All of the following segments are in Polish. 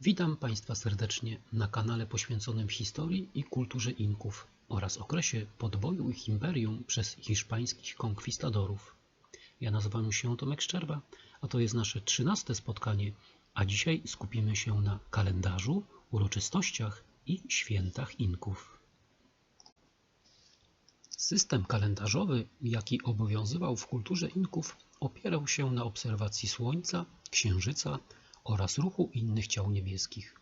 Witam Państwa serdecznie na kanale poświęconym historii i kulturze Inków oraz okresie podboju ich imperium przez hiszpańskich konkwistadorów. Ja nazywam się Tomek Szczerba, a to jest nasze trzynaste spotkanie, a dzisiaj skupimy się na kalendarzu, uroczystościach i świętach Inków. System kalendarzowy, jaki obowiązywał w kulturze Inków, opierał się na obserwacji Słońca, Księżyca oraz ruchu innych ciał niebieskich.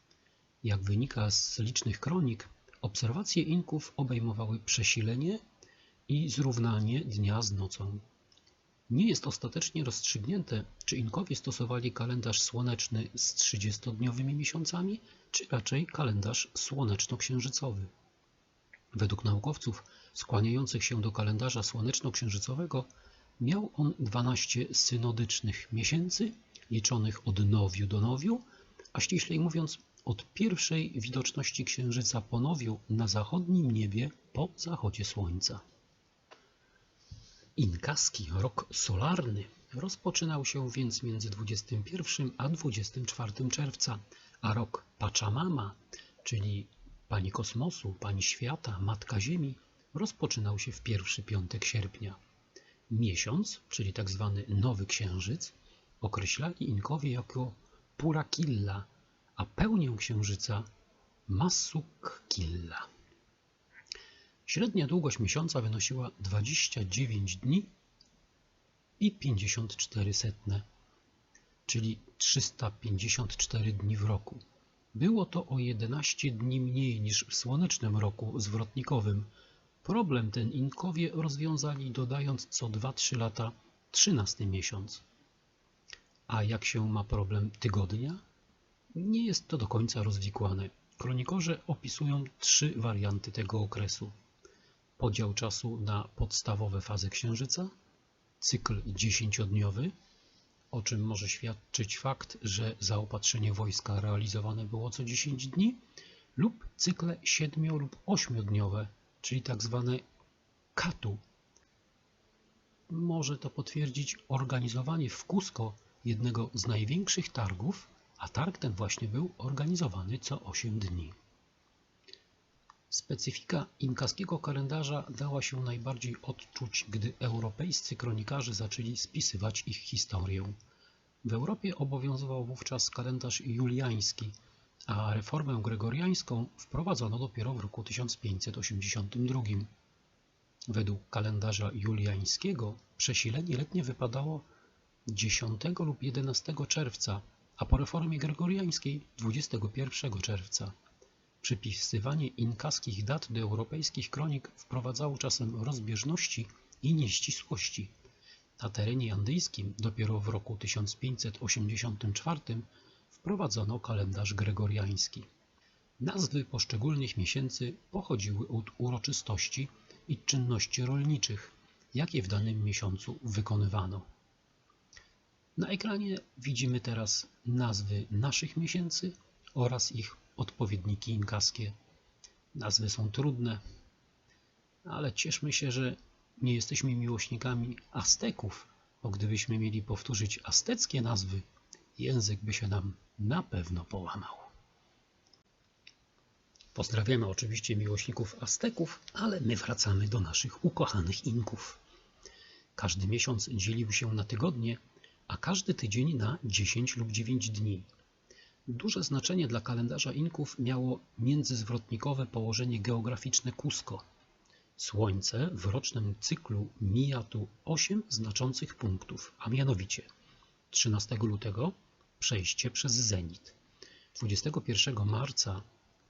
Jak wynika z licznych kronik, obserwacje Inków obejmowały przesilenie i zrównanie dnia z nocą. Nie jest ostatecznie rozstrzygnięte, czy Inkowie stosowali kalendarz słoneczny z 30-dniowymi miesiącami, czy raczej kalendarz słoneczno-księżycowy. Według naukowców skłaniających się do kalendarza słoneczno-księżycowego miał on 12 synodycznych miesięcy, liczonych od nowiu do nowiu, a ściślej mówiąc od pierwszej widoczności księżyca po nowiu na zachodnim niebie po zachodzie słońca. Inkaski rok solarny rozpoczynał się więc między 21 a 24 czerwca, a rok Pachamama, czyli Pani Kosmosu, Pani Świata, Matka Ziemi, rozpoczynał się w pierwszy piątek sierpnia. Miesiąc, czyli tak zwany Nowy Księżyc, określali Inkowie jako Purakilla, a pełnię księżyca Masukkilla. Średnia długość miesiąca wynosiła 29 dni i 54 setne, czyli 354 dni w roku. Było to o 11 dni mniej niż w słonecznym roku zwrotnikowym. Problem ten Inkowie rozwiązali dodając co 2-3 lata 13 miesiąc. A jak się ma problem tygodnia? Nie jest to do końca rozwikłane. Kronikorze opisują trzy warianty tego okresu. Podział czasu na podstawowe fazy księżyca, cykl dziesięciodniowy, o czym może świadczyć fakt, że zaopatrzenie wojska realizowane było co 10 dni, lub cykle siedmiu lub ośmiodniowe, czyli tak zwane katu. Może to potwierdzić organizowanie w Cusco jednego z największych targów, a targ ten właśnie był organizowany co 8 dni. Specyfika inkaskiego kalendarza dała się najbardziej odczuć, gdy europejscy kronikarze zaczęli spisywać ich historię. W Europie obowiązywał wówczas kalendarz juliański, a reformę gregoriańską wprowadzono dopiero w roku 1582. Według kalendarza juliańskiego przesilenie letnie wypadało 10 lub 11 czerwca, a po reformie gregoriańskiej 21 czerwca. Przypisywanie inkaskich dat do europejskich kronik wprowadzało czasem rozbieżności i nieścisłości. Na terenie andyjskim dopiero w roku 1584 wprowadzono kalendarz gregoriański. Nazwy poszczególnych miesięcy pochodziły od uroczystości i czynności rolniczych, jakie w danym miesiącu wykonywano. Na ekranie widzimy teraz nazwy naszych miesięcy oraz ich odpowiedniki inkaskie. Nazwy są trudne, ale cieszmy się, że nie jesteśmy miłośnikami Azteków, bo gdybyśmy mieli powtórzyć azteckie nazwy, język by się nam na pewno połamał. Pozdrawiamy oczywiście miłośników Azteków, ale my wracamy do naszych ukochanych Inków. Każdy miesiąc dzielił się na tygodnie, a każdy tydzień na 10 lub 9 dni. Duże znaczenie dla kalendarza Inków miało międzyzwrotnikowe położenie geograficzne Cusco. Słońce w rocznym cyklu mija tu 8 znaczących punktów, a mianowicie 13 lutego przejście przez zenit, 21 marca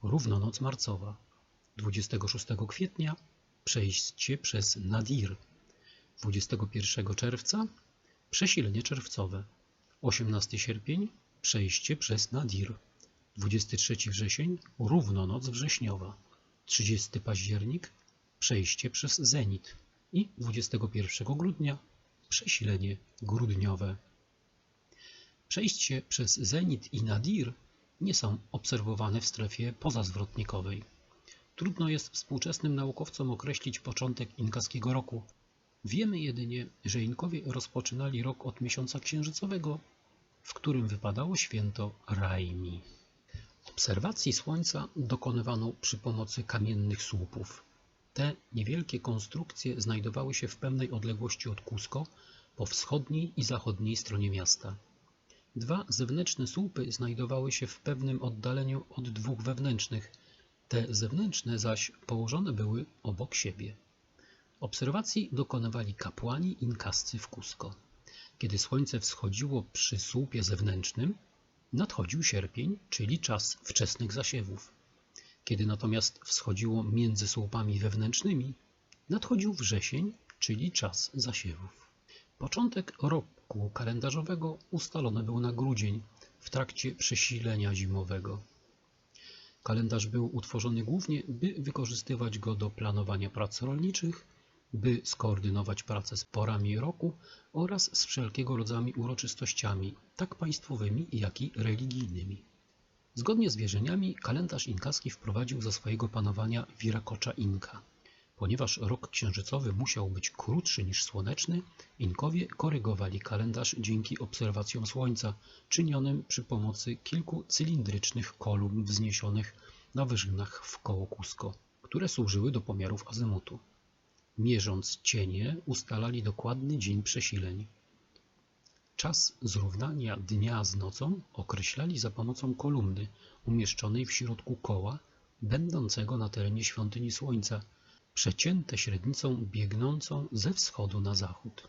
równonoc marcowa, 26 kwietnia przejście przez nadir, 21 czerwca przesilenie czerwcowe, 18 sierpień przejście przez nadir, 23 wrzesień równonoc wrześniowa, 30 październik przejście przez zenit i 21 grudnia przesilenie grudniowe. Przejście przez zenit i nadir nie są obserwowane w strefie pozazwrotnikowej. Trudno jest współczesnym naukowcom określić początek inkaskiego roku. Wiemy jedynie, że Inkowie rozpoczynali rok od miesiąca księżycowego, w którym wypadało święto Raimi. Obserwacji Słońca dokonywano przy pomocy kamiennych słupów. Te niewielkie konstrukcje znajdowały się w pewnej odległości od Cusco po wschodniej i zachodniej stronie miasta. Dwa zewnętrzne słupy znajdowały się w pewnym oddaleniu od dwóch wewnętrznych, te zewnętrzne zaś położone były obok siebie. Obserwacji dokonywali kapłani inkascy w Cusco. Kiedy słońce wschodziło przy słupie zewnętrznym, nadchodził sierpień, czyli czas wczesnych zasiewów. Kiedy natomiast wschodziło między słupami wewnętrznymi, nadchodził wrzesień, czyli czas zasiewów. Początek roku kalendarzowego ustalony był na grudzień w trakcie przesilenia zimowego. Kalendarz był utworzony głównie, by wykorzystywać go do planowania prac rolniczych, by skoordynować pracę z porami roku oraz z wszelkiego rodzaju uroczystościami, tak państwowymi, jak i religijnymi. Zgodnie z wierzeniami, kalendarz inkaski wprowadził za swojego panowania Viracocha Inka. Ponieważ rok księżycowy musiał być krótszy niż słoneczny, Inkowie korygowali kalendarz dzięki obserwacjom Słońca, czynionym przy pomocy kilku cylindrycznych kolumn wzniesionych na wyżynach wkoło Cusco, które służyły do pomiarów azymutu. Mierząc cienie, ustalali dokładny dzień przesileń. Czas zrównania dnia z nocą określali za pomocą kolumny umieszczonej w środku koła, będącego na terenie świątyni Słońca, przecięte średnicą biegnącą ze wschodu na zachód.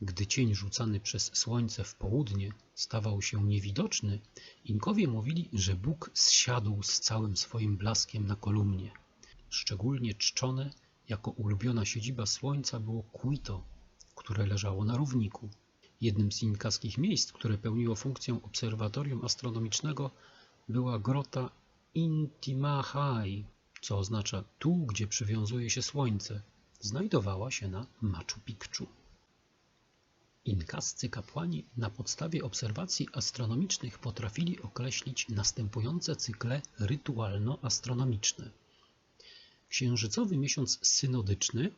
Gdy cień rzucany przez słońce w południe stawał się niewidoczny, Inkowie mówili, że Bóg zsiadł z całym swoim blaskiem na kolumnie. Szczególnie czczone jako ulubiona siedziba słońca było Quito, które leżało na równiku. Jednym z inkaskich miejsc, które pełniło funkcję obserwatorium astronomicznego, była grota Intimahai, co oznacza tu, gdzie przywiązuje się słońce. Znajdowała się na Machu Picchu. Inkascy kapłani na podstawie obserwacji astronomicznych potrafili określić następujące cykle rytualno-astronomiczne. Księżycowy miesiąc synodyczny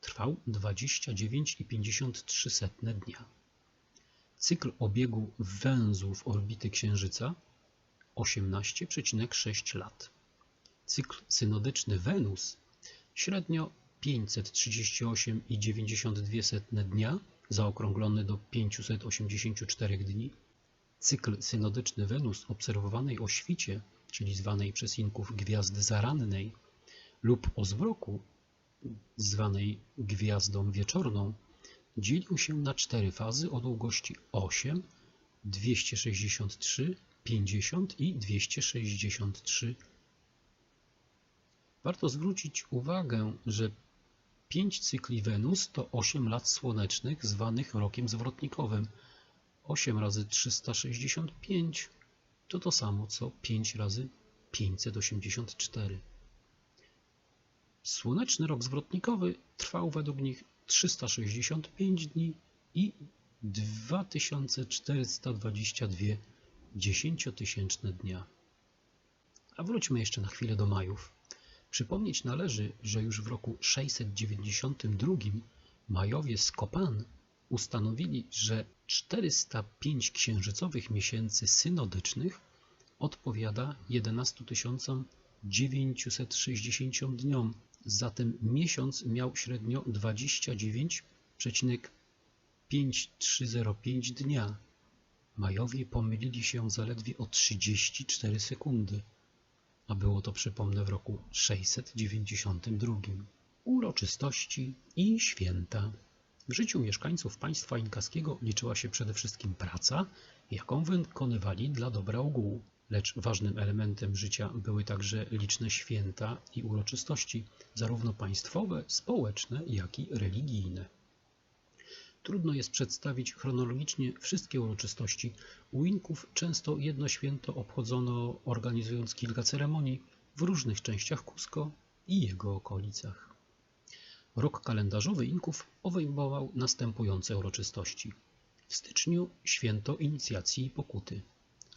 trwał 29,53 dnia. Cykl obiegu węzłów orbity Księżyca 18,6 lat. Cykl synodyczny Wenus średnio 538,92 dnia, zaokrąglony do 584 dni. Cykl synodyczny Wenus obserwowanej o świcie, czyli zwanej przez Inków gwiazdy zarannej, lub o zmroku, zwanej gwiazdą wieczorną, dzielił się na cztery fazy o długości 8, 263, 50 i 263. Warto zwrócić uwagę, że 5 cykli Wenus to 8 lat słonecznych zwanych rokiem zwrotnikowym. 8 razy 365 to to samo co 5 razy 584. Słoneczny rok zwrotnikowy trwał według nich 365 dni i 2422 dziesięciotysięczne dnia. A wróćmy jeszcze na chwilę do Majów. Przypomnieć należy, że już w roku 692 Majowie z Kopan ustanowili, że 405 księżycowych miesięcy synodycznych odpowiada 11 960 dniom, zatem miesiąc miał średnio 29,5305 dnia. Majowie pomylili się zaledwie o 34 sekundy, a było to, przypomnę, w roku 692. Uroczystości i święta. W życiu mieszkańców państwa inkaskiego liczyła się przede wszystkim praca, jaką wykonywali dla dobra ogółu. Lecz ważnym elementem życia były także liczne święta i uroczystości, zarówno państwowe, społeczne, jak i religijne. Trudno jest przedstawić chronologicznie wszystkie uroczystości. U Inków często jedno święto obchodzono organizując kilka ceremonii w różnych częściach Cusco i jego okolicach. Rok kalendarzowy Inków obejmował następujące uroczystości. W styczniu święto inicjacji i pokuty.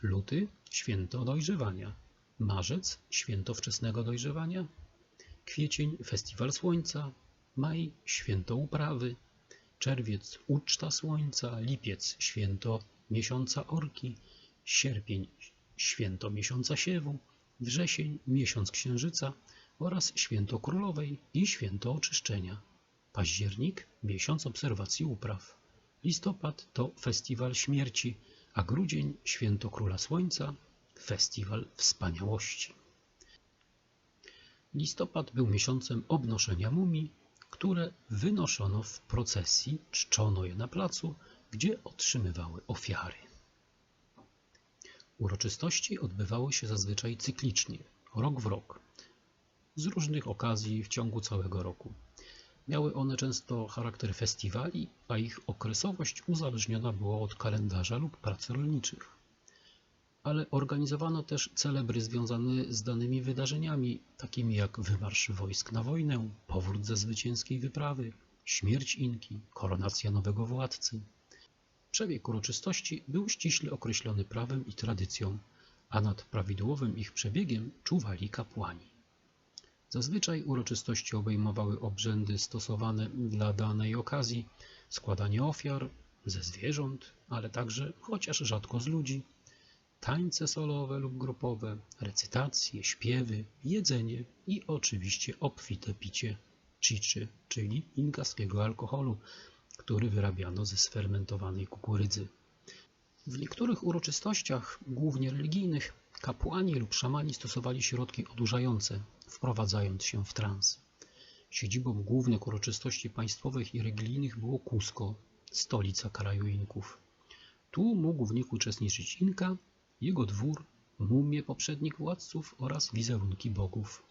Luty święto dojrzewania. Marzec święto wczesnego dojrzewania. Kwiecień festiwal słońca. Maj święto uprawy czerwiec uczta słońca, lipiec święto miesiąca orki, sierpień święto miesiąca siewu, wrzesień miesiąc księżyca oraz święto królowej i święto oczyszczenia. Październik miesiąc obserwacji upraw. Listopad to festiwal śmierci, a grudzień święto króla słońca, festiwal wspaniałości. Listopad był miesiącem obnoszenia mumii, które wynoszono w procesji, czczono je na placu, gdzie otrzymywały ofiary. Uroczystości odbywały się zazwyczaj cyklicznie, rok w rok, z różnych okazji w ciągu całego roku. Miały one często charakter festiwali, a ich okresowość uzależniona była od kalendarza lub prac rolniczych. Ale organizowano też celebry związane z danymi wydarzeniami, takimi jak wymarsz wojsk na wojnę, powrót ze zwycięskiej wyprawy, śmierć Inki, koronacja nowego władcy. Przebieg uroczystości był ściśle określony prawem i tradycją, a nad prawidłowym ich przebiegiem czuwali kapłani. Zazwyczaj uroczystości obejmowały obrzędy stosowane dla danej okazji, składanie ofiar ze zwierząt, ale także, chociaż rzadko z ludzi, tańce solowe lub grupowe, recytacje, śpiewy, jedzenie i oczywiście obfite picie chiczy, czyli inkaskiego alkoholu, który wyrabiano ze sfermentowanej kukurydzy. W niektórych uroczystościach, głównie religijnych, kapłani lub szamani stosowali środki odurzające, wprowadzając się w trans. Siedzibą głównych uroczystości państwowych i religijnych było Cusco, stolica kraju Inków. Tu mógł w nich uczestniczyć Inka, jego dwór, mumie poprzednich władców oraz wizerunki bogów.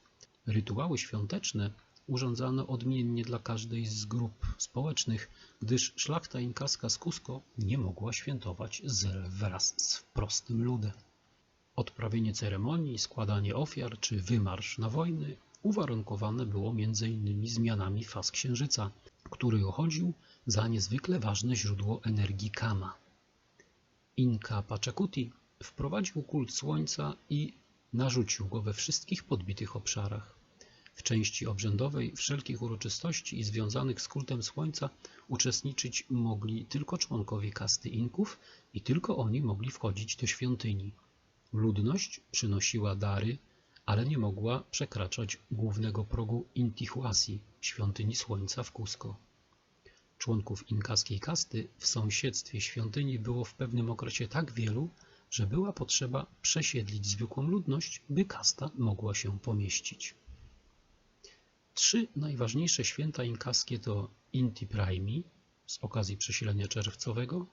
Rytuały świąteczne urządzano odmiennie dla każdej z grup społecznych, gdyż szlachta inkaska z Cusco nie mogła świętować z, wraz z prostym ludem. Odprawienie ceremonii, składanie ofiar czy wymarsz na wojny uwarunkowane było m.in. zmianami faz księżyca, który uchodził za niezwykle ważne źródło energii Kama. Inka Pachacuti wprowadził kult słońca i narzucił go we wszystkich podbitych obszarach. W części obrzędowej wszelkich uroczystości związanych z kultem słońca uczestniczyć mogli tylko członkowie kasty Inków i tylko oni mogli wchodzić do świątyni. Ludność przynosiła dary, ale nie mogła przekraczać głównego progu Intihuasi, świątyni słońca w Cusco. Członków inkaskiej kasty w sąsiedztwie świątyni było w pewnym okresie tak wielu, że była potrzeba przesiedlić zwykłą ludność, by kasta mogła się pomieścić. Trzy najważniejsze święta inkaskie to Inti Praimi z okazji przesilenia czerwcowego,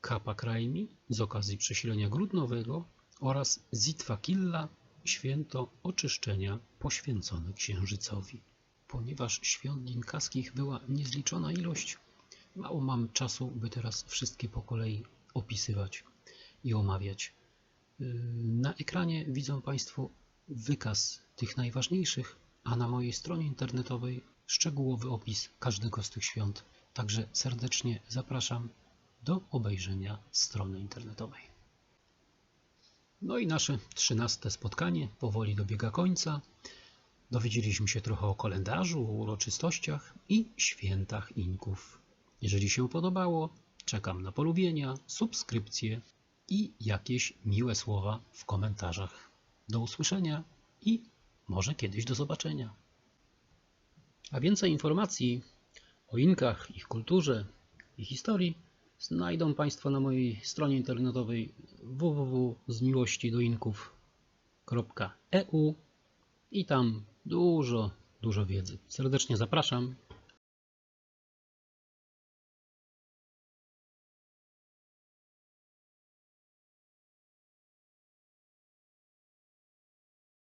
Kappa Kraimi z okazji przesilenia grudnowego oraz Zitwakilla, święto oczyszczenia poświęcone księżycowi. Ponieważ świąt inkaskich była niezliczona ilość, mało mam czasu, by teraz wszystkie po kolei opisywać i omawiać. Yy, Na ekranie widzą Państwo wykaz tych najważniejszych, a na mojej stronie internetowej szczegółowy opis każdego z tych świąt. Także serdecznie zapraszam do obejrzenia strony internetowej. No i nasze trzynaste spotkanie powoli dobiega końca. Dowiedzieliśmy się trochę o kalendarzu, o uroczystościach i świętach Inków. Jeżeli się podobało, czekam na polubienia, subskrypcje i jakieś miłe słowa w komentarzach. Do usłyszenia i może kiedyś do zobaczenia. A więcej informacji o Inkach, ich kulturze i historii znajdą Państwo na mojej stronie internetowej www.zmiłościdoinków.eu i tam dużo, dużo wiedzy. Serdecznie zapraszam.